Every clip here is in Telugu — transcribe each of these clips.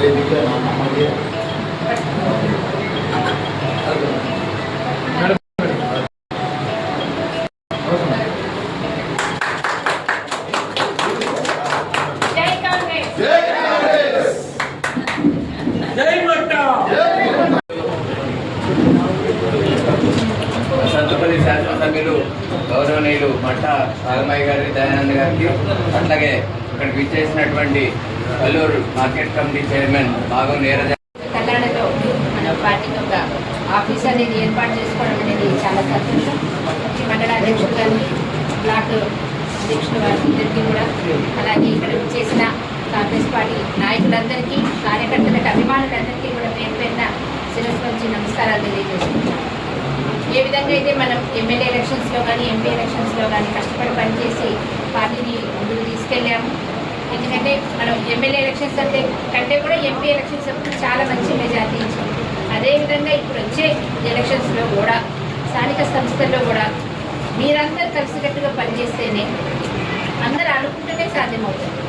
এই বিষয়ে আমাদের గౌరవనీయులు మట్ట సాగమయ్య గారి దయానంద్ గారికి అట్లాగే ఇక్కడికి విచ్చేసినటువంటి కల్లూరు మార్కెట్ కమిటీ చైర్మన్ బాగం నీరజ తెలంగాణలో మన పార్టీకి ఒక ఆఫీస్ అనేది ఏర్పాటు చేసుకోవడం అనేది చాలా సంతోషం. ఈ మండల అధ్యక్షుడు గారిని బ్లాక్ అధ్యక్షుడు వారందరికీ కూడా అలాగే ఇక్కడ చేసిన కాంగ్రెస్ పార్టీ నాయకులందరికీ కార్యకర్తలకు అభిమానులందరికీ కూడా పేరు పేరున శిరస్సు నుంచి నమస్కారాలు తెలియజేసుకుంటున్నాను ఏ విధంగా అయితే మనం ఎమ్మెల్యే ఎలక్షన్స్లో కానీ ఎంపీ ఎలక్షన్స్లో కానీ కష్టపడి పనిచేసి పార్టీని ముందుకు తీసుకెళ్ళాము. ఎందుకంటే మనం ఎమ్మెల్యే ఎలక్షన్స్ అంటే కంటే కూడా ఎంపీ ఎలక్షన్స్ అప్పుడు చాలా మంచి మెజార్టీ ఇచ్చింది. అదేవిధంగా ఇప్పుడు వచ్చే ఎలక్షన్స్లో కూడా స్థానిక సంస్థల్లో కూడా మీరందరూ కలిసికట్టుగా పనిచేస్తేనే అందరూ అనుకుంటేనే సాధ్యమవుతుంది.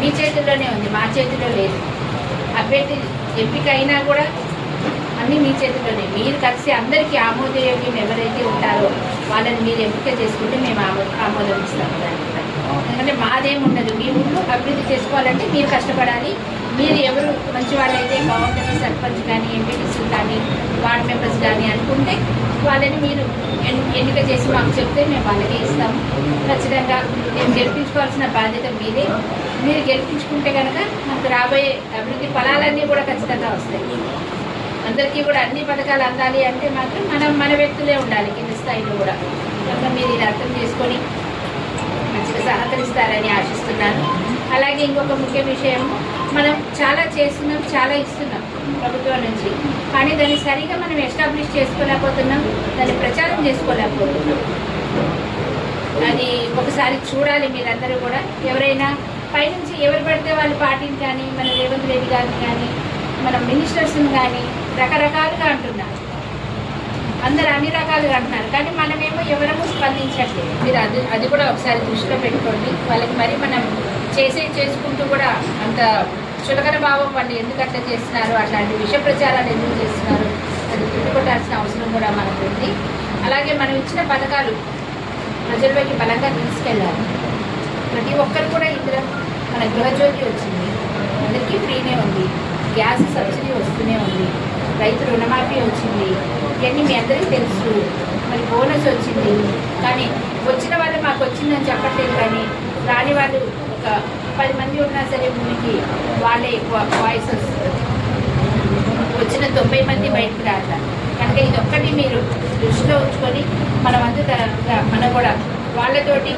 మీ చేతుల్లోనే ఉంది మా చేతిలో లేదు. అభ్యర్థి ఎంపిక అయినా కూడా అన్నీ మీ చేతిలోనే మీరు కలిసి అందరికీ ఆమోదయోగ్యం ఎవరైతే ఉంటారో వాళ్ళని మీరు ఎంపిక చేసుకుంటే మేము ఆమో ఆమోదం ఇస్తాము దానికి ఎందుకంటే మాదేం ఉండదు మీ ఊళ్ళు అభివృద్ధి చేసుకోవాలంటే మీరు కష్టపడాలి. మీరు ఎవరు మంచి వాళ్ళైతే బాగుంటుంది సర్పంచ్ కానీ ఎంపీటీసీ కానీ వార్డ్ మెంబర్స్ కానీ అనుకుంటే వాళ్ళని మీరు ఎన్నిక చేసి మాకు చెప్తే మేము వాళ్ళకే ఇస్తాము. ఖచ్చితంగా మేము గెలిపించుకోవాల్సిన బాధ్యత మీదే. మీరు గెలిపించుకుంటే కనుక మనకు రాబోయే అభివృద్ధి ఫలాలన్నీ కూడా ఖచ్చితంగా వస్తాయి. అందరికీ కూడా అన్ని పథకాలు అందాలి అంటే మాత్రం మనం మన వ్యక్తులే ఉండాలి కింద స్థాయిలో కూడా. కనుక మీరు ఇది అర్థం చేసుకొని మంచిగా సహకరిస్తారని ఆశిస్తున్నాను. అలాగే ఇంకొక ముఖ్య విషయం మనం చాలా చేస్తున్నాం చాలా ఇస్తున్నాం ప్రభుత్వం నుంచి. కానీ దాన్ని సరిగా మనం ఎస్టాబ్లిష్ చేసుకోలేకపోతున్నాం దాన్ని ప్రచారం చేసుకోలేకపోతున్నాం. అది ఒకసారి చూడాలి మీరందరూ కూడా. ఎవరైనా పైనుంచి ఎవరు పడితే వాళ్ళు పార్టీని కానీ మన రేవంత్ రెడ్డి గారిని కానీ మన మినిస్టర్స్ని కానీ రకరకాలుగా అంటున్నారు. అందరు అన్ని రకాలుగా అంటున్నారు. కానీ మనమేమో ఎవరము స్పందించట్లేదు. మీరు అది అది కూడా ఒకసారి దృష్టిలో పెట్టుకోండి. వాళ్ళకి మరి మనం చేసే చేసుకుంటూ కూడా అంత చులకన భావం వాళ్ళు ఎందుకు అట్లా చేస్తున్నారు? అట్లాంటి విష ప్రచారాలు ఎందుకు చేస్తున్నారు? అది పెట్టుకోవాల్సిన అవసరం కూడా మనకు ఉంది. అలాగే మనం ఇచ్చిన పథకాలు ప్రజల్లోకి బలంగా తీసుకెళ్ళాలి. ప్రతి ఒక్కరు కూడా ఇందులో మన గృహజ్యోతి వచ్చింది. అందరికీ ఫ్రీనే ఉంది. గ్యాస్ సబ్సిడీ వస్తూనే ఉంది. రైతు రుణమాఫీ వచ్చింది. ఇవన్నీ మీ అందరికీ తెలుసు. మరి బోనస్ వచ్చింది. కానీ వచ్చిన వాళ్ళు మాకు వచ్చిందని చెప్పట్లేదు కానీ రాని వాళ్ళు ఒక పది మంది ఉన్నా సరే భూమికి వాళ్ళే ఎక్కువ వాయిస్ వస్తుంది. వచ్చిన తొంభై మంది బయటకు రాట కనుక ఇది ఒక్కటి మీరు దృష్టిలో ఉంచుకొని మనం వంతు మనం కూడా వాళ్ళతోటి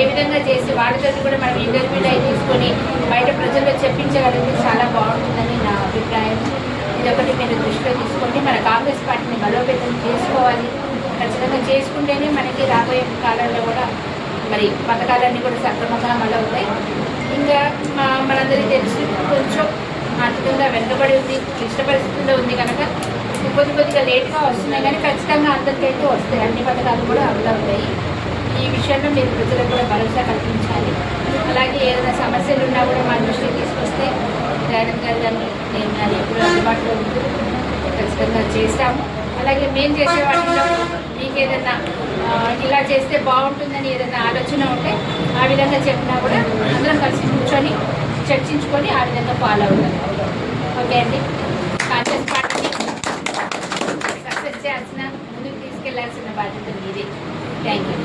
ఏ విధంగా చేసి వాళ్ళతో కూడా మనం ఇంటర్వ్యూలు అయి తీసుకొని బయట ప్రజల్లో చెప్పించగలిగితే చాలా బాగుంటుందని నా అభిప్రాయం. ఇదొకటి ఒకటి మీరు దృష్టిలో తీసుకోండి. మన కాంగ్రెస్ పార్టీని బలోపేతం చేసుకోవాలి. ఖచ్చితంగా చేసుకుంటేనే మనకి రాబోయే కాలంలో కూడా మరి పథకాలన్నీ కూడా సక్రమంగా అమలవుతాయి ఇంకా మా- మనందరికీ తెలిసి కొంచెం ఆర్థికంగా వెనుకబడి ఉంది క్లిష్ట పరిస్థితుల్లో ఉంది కనుక కొద్ది కొద్దిగా లేట్గా వస్తున్నాయి కానీ ఖచ్చితంగా అందరికైతే వస్తాయి. అన్ని పథకాలు కూడా అమలవుతాయి ఈ విషయంలో మీరు ప్రజలకు కూడా భరోసా కల్పించాలి. అలాగే ఏదైనా సమస్యలు ఉన్నా కూడా మా దృష్టికి తీసుకొస్తే దయానంద్ గారు కానీ నేను కానీ ఎప్పుడు అందుబాటులో ఉంటూ ఖచ్చితంగా చేస్తాము అలాగే మేము చేసే వాటిలో మీకు ఏదైనా ఇలా చేస్తే బాగుంటుందని ఏదైనా ఆలోచన ఉంటే ఆ విధంగా చెప్పినా కూడా అందరం కలిసి కూర్చొని చర్చించుకొని ఆ విధంగా ఫాలో అవుతాం. ఓకే అండి? కాంగ్రెస్ పార్టీని సక్సెస్ చేయాల్సిన ముందుకు తీసుకెళ్ళాల్సిన బాధ్యత మీదే. Thank you